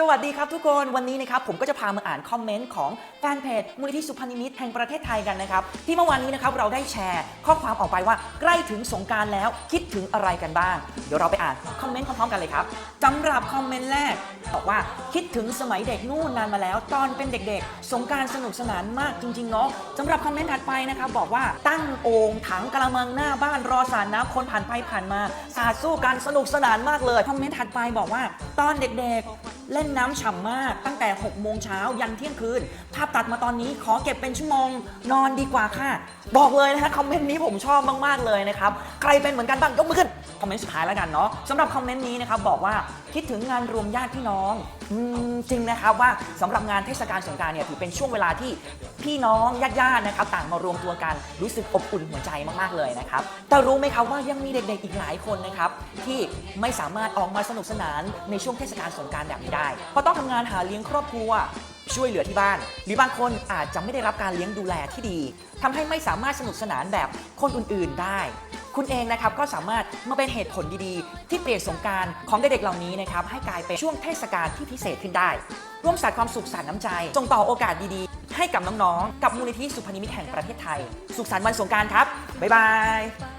สวัสดีครับทุกคนวันนี้นะครับผมก็จะพามาอ่านคอมเมนต์ของแฟนเพจมูลนิธิสุพรรณิมิตแห่งประเทศไทยกันนะครับ ที่เมื่อวานนี้นะครับเราได้แชร์ข้อความออกไปว่าใกล้ถึงสงการแล้วคิดถึงอะไรกันบ้าง เดี๋ยวเราไปอ่านคอมเมนต์พร้อมๆกันเลยครับสำหรับคอมเมนต์แรกบอกว่าคิดถึงสมัยเด็กนู่นนานมาแล้ว ตอนเป็นเด็กๆ สงการสนุกสนานมากจริงๆเนาะสำหรับคอมเมนต์ถัดไปนะครับบอกว่าตั้งโอ่งถังกระมังหน้าบ้านรอสาดน้ำคนผ่านไปผ่านมาสาดสู้กันสนุกสนานมากเลยคอมเมนต์ถัดไปบอกว่า ตอนเด็กๆ เล่นน้ำฉ่ำมากตั้งแต่ 6 โมงเช้ายันเที่ยงคืน ภาพตัดมาตอนนี้ขอเก็บเป็นชั่วโมงนอนดีกว่าค่ะ บอกเลยนะฮะคอมเมนต์นี้ผมชอบมากๆเลยนะครับ ใครเป็นเหมือนกันบ้างยกมือขึ้น คอมเมนต์สุดท้ายแล้วกันเนาะสำหรับคอมเมนต์นี้นะครับบอกว่าคิดถึงงานรวมญาติพี่น้องอจริงนะครับว่าสำหรับงานเทศกาลสงการเนี่ยถือเป็นช่วงเวลาที่พี่น้องญาติๆนะครับต่างมารวมตัวกันรู้สึกอบอุ่นหัวใจมากๆเลยนะครับแต่รู้ไหมครับว่ายังมีเด็กๆอีกหลายคนนะครับที่ไม่สามารถออกมาสนุกสนานในช่วงเทศกาลสงการแบบนี้ได้เพราะต้องทำงานหาเลี้ยงครอบครัว ช่วยเหลือที่บ้าน หรือบางคนอาจจะไม่ได้รับการเลี้ยงดูแลที่ดีทำให้ไม่สามารถสนุกสนานแบบคนอื่นๆได้ คุณเองนะครับก็สามารถมาเป็นเหตุผลดีๆ ที่เปลี่ยนสงการของเด็กๆเหล่านี้นะครับให้กลายเป็นช่วงเทศกาลที่พิเศษขึ้นได้ ร่วมสางความสุขสันน้ำใจส่งต่อโอกาสดีๆ ให้กับน้องๆ กับมูลนิธิสุพรรณนิมิตแห่งประเทศไทย สุขสันต์วันสงการครับบ๊ายบาย